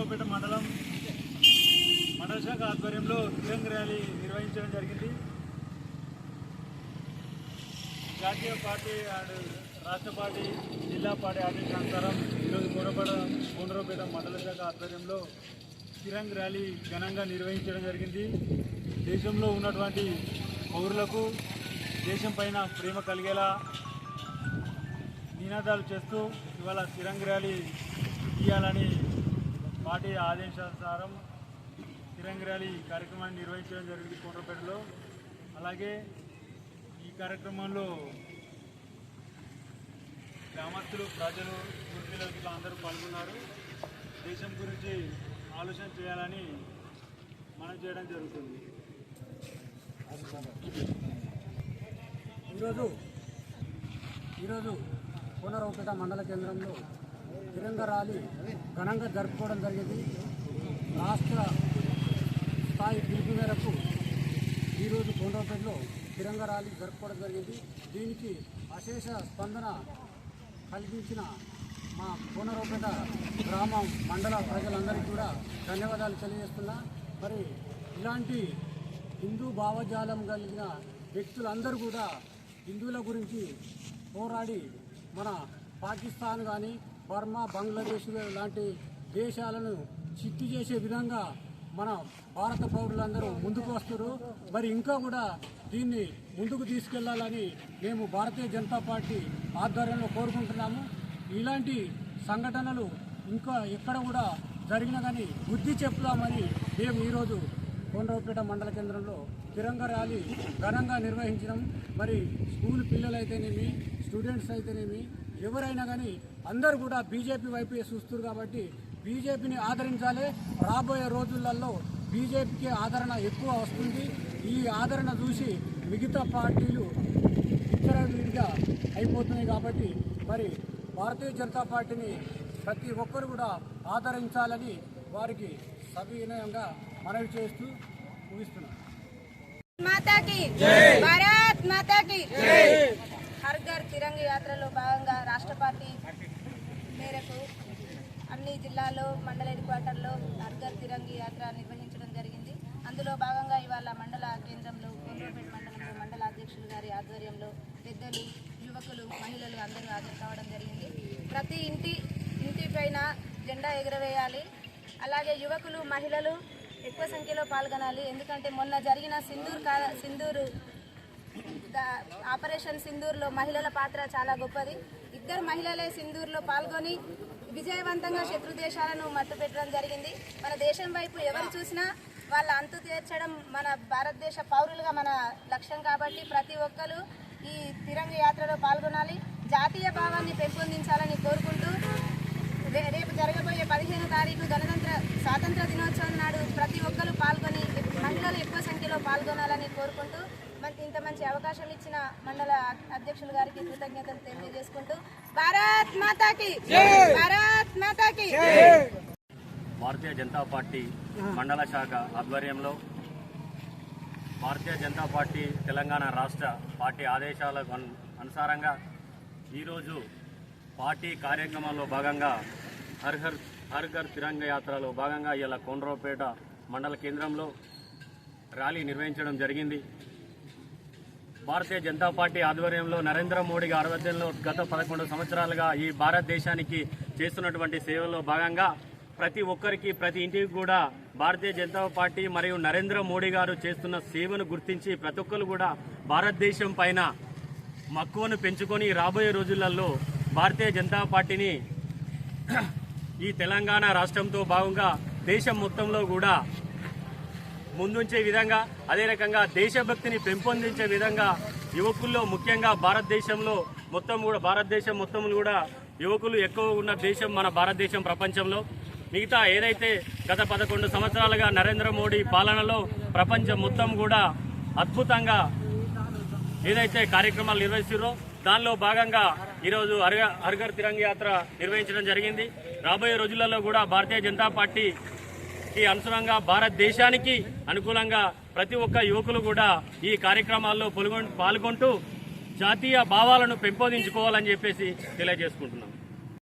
కోనరావుపేట మండలం మండల శాఖ ఆధ్వర్యంలో తిరంగ ర్యాలీ నిర్వహించడం జరిగింది. జాతీయ పార్టీ అండ్ రాష్ట్ర పార్టీ జిల్లా పార్టీ ఆదేశానుసారం ఈరోజు కోనపేట కోనరావుపేట మండల శాఖ ఆధ్వర్యంలో తిరంగ్ ర్యాలీ ఘనంగా నిర్వహించడం జరిగింది. దేశంలో ఉన్నటువంటి పౌరులకు దేశం పైన ప్రేమ కలిగేలా నినాదాలు చేస్తూ ఇవాళ తిరంగ్ ర్యాలీ తీయాలని పార్టీ ఆదేశానుసారం తిరంగ్ ర్యాలీ కార్యక్రమాన్ని నిర్వహించడం జరిగింది కోటపేటలో అలాగే ఈ కార్యక్రమంలో గ్రామస్తులు ప్రజలు గుర్తిలు ఇట్లా అందరూ పాల్గొన్నారు. దేశం గురించి ఆలోచన చేయాలని మనం చేయడం జరుగుతుంది. ఈరోజు ఈరోజు కోనరావుపేట మండల కేంద్రంలో తిరంగ ర్యాలీ ఘనంగా జరుపుకోవడం జరిగింది. రాష్ట్ర స్థాయి పిలుపు మేరకు ఈరోజు కోనరావుపేటలో తిరంగ ర్యాలీ జరుపుకోవడం జరిగింది. దీనికి అశేష స్పందన కలిగించిన మా కోనరావుపేట గ్రామం మండల ప్రజలందరికీ కూడా ధన్యవాదాలు తెలియజేస్తున్నా. మరి ఇలాంటి హిందూ భావజాలం కలిగిన వ్యక్తులందరూ కూడా హిందువుల గురించి పోరాడి మన పాకిస్తాన్ కానీ బర్మా బంగ్లాదేశ్ లాంటి దేశాలను చిత్తు చేసే విధంగా మన భారత పౌరులందరూ ముందుకు వస్తారు మరి ఇంకా కూడా దీన్ని ముందుకు తీసుకెళ్ళాలని మేము భారతీయ జనతా పార్టీ ఆధ్వర్యంలో కోరుకుంటున్నాము. ఇలాంటి సంఘటనలు ఇంకా ఎక్కడ కూడా జరిగినా కానీ బుద్ధి చెప్తామని మేము ఈరోజు కొండవపేట మండల కేంద్రంలో తిరంగ ర్యాలీ ఘనంగా నిర్వహించడం మరి స్కూల్ పిల్లలైతేనేమి స్టూడెంట్స్ అయితేనేమి ఎవరైనా కానీ అందరూ కూడా బీజేపీ వైపే చూస్తారు కాబట్టి బీజేపీని ఆదరించాలి. రాబోయే రోజులలో బీజేపీకి ఆదరణ ఎక్కువ వస్తుంది. ఈ ఆదరణ చూసి మిగతా పార్టీలు విచ్చలవిడిగా అయిపోతున్నాయి కాబట్టి మరి భారతీయ జనతా పార్టీని ప్రతి ఒక్కరు కూడా ఆదరించాలని వారికి సవినయంగా మనవి చేస్తూ ముగిస్తున్నాను మాతా కి భారత్ మాతా కి హర్ ఘర్ తిరంగ యాత్రలో భాగంగా రాష్ట్ర పార్టీ మేరకు అన్ని జిల్లాల్లో మండల హెడ్ క్వార్టర్లో హర్ తిరంగి యాత్ర నిర్వహించడం జరిగింది. అందులో భాగంగా ఇవాళ మండల కేంద్రంలో కొండ్రోపేట మండలంలో మండల అధ్యక్షులు గారి ఆధ్వర్యంలో పెద్దలు యువకులు మహిళలు అందరూ హాజరు కావడం జరిగింది. ప్రతి ఇంటి ఇంటి పైన జెండా ఎగురవేయాలి. అలాగే యువకులు మహిళలు ఎక్కువ సంఖ్యలో పాల్గొనాలి. ఎందుకంటే మొన్న జరిగిన సింధూర్ కా సింధూరు ఆపరేషన్ సింధూర్లో మహిళల పాత్ర చాలా గొప్పది. ఇద్దరు మహిళలే సింధూర్లో పాల్గొని విజయవంతంగా శత్రు దేశాలను మట్టు పెట్టడం జరిగింది. మన దేశం వైపు ఎవరు చూసినా వాళ్ళ అంతు తీర్చడం మన భారతదేశ పౌరులుగా మన లక్ష్యం కాబట్టి ప్రతి ఒక్కరు ఈ తిరంగ యాత్రలో పాల్గొనాలి. జాతీయ భావాన్ని పెంపొందించాలని కోరుకుంటూ రేపు జరగబోయే పదిహేను తారీఖు గణతంత్ర స్వాతంత్ర దినోత్సవం నాడు ప్రతి ఒక్కరు పాల్గొని మహిళలు ఎక్కువ సంఖ్యలో పాల్గొనాలని కోరుకుంటూ మంచి అవకాశం ఇచ్చిన మండల అధ్యక్షులు గారికి కృతజ్ఞతలు తెలియజేసుకుంటూ భారత్ మాతాకి భారత్ మాతాకి. భారతీయ జనతా పార్టీ మండల శాఖ ఆధ్వర్యంలో భారతీయ జనతా పార్టీ తెలంగాణ రాష్ట్ర పార్టీ ఆదేశాలకు అను- అనుసారంగా ఈరోజు పార్టీ కార్యక్రమంలో భాగంగా హర్ హర్ హర్ ఘర్ తిరంగ యాత్రలో భాగంగా ఇలా కొండ్రోపేట మండల కేంద్రంలో ర్యాలీ నిర్వహించడం జరిగింది. భారతీయ జనతా పార్టీ ఆధ్వర్యంలో నరేంద్ర మోడీ ఆధ్వర్యంలో గత పదకొండు సంవత్సరాలుగా ఈ భారతదేశానికి చేస్తున్నటువంటి సేవల్లో భాగంగా ప్రతి ఒక్కరికి ప్రతి ఇంటికి కూడా భారతీయ జనతా పార్టీ మరియు నరేంద్ర మోడీ గారు చేస్తున్న సేవను గుర్తించి ప్రతి ఒక్కరు కూడా భారతదేశం పైన మక్కువను పెంచుకొని రాబోయే రోజులలో భారతీయ జనతా పార్టీని ఈ తెలంగాణ రాష్ట్రంతో భాగంగా దేశం మొత్తంలో కూడా ముందుంచే విధంగా అదే రకంగా దేశభక్తిని పెంపొందించే విధంగా యువకుల్లో ముఖ్యంగా భారతదేశంలో మొత్తం కూడా భారతదేశం మొత్తం కూడా యువకులు ఎక్కువ ఉన్న దేశం మన భారతదేశం ప్రపంచంలో. మిగతా ఏదైతే గత పదకొండు సంవత్సరాలుగా నరేంద్ర మోడీ పాలనలో ప్రపంచం మొత్తం కూడా అద్భుతంగా ఏదైతే కార్యక్రమాలు నిర్వహిస్తారో దానిలో భాగంగా ఈరోజు హర్గ హర్ఘర్ తిరంగ యాత్ర నిర్వహించడం జరిగింది. రాబోయే రోజులలో కూడా భారతీయ జనతా పార్టీ ఈ అనుసరంగా భారతదేశానికి అనుకూలంగా ప్రతి ఒక్క యువకులు కూడా ఈ కార్యక్రమాల్లో పాల్గొంటూ జాతీయ భావాలను పెంపొందించుకోవాలని చెప్పేసి తెలియజేసుకుంటున్నాం.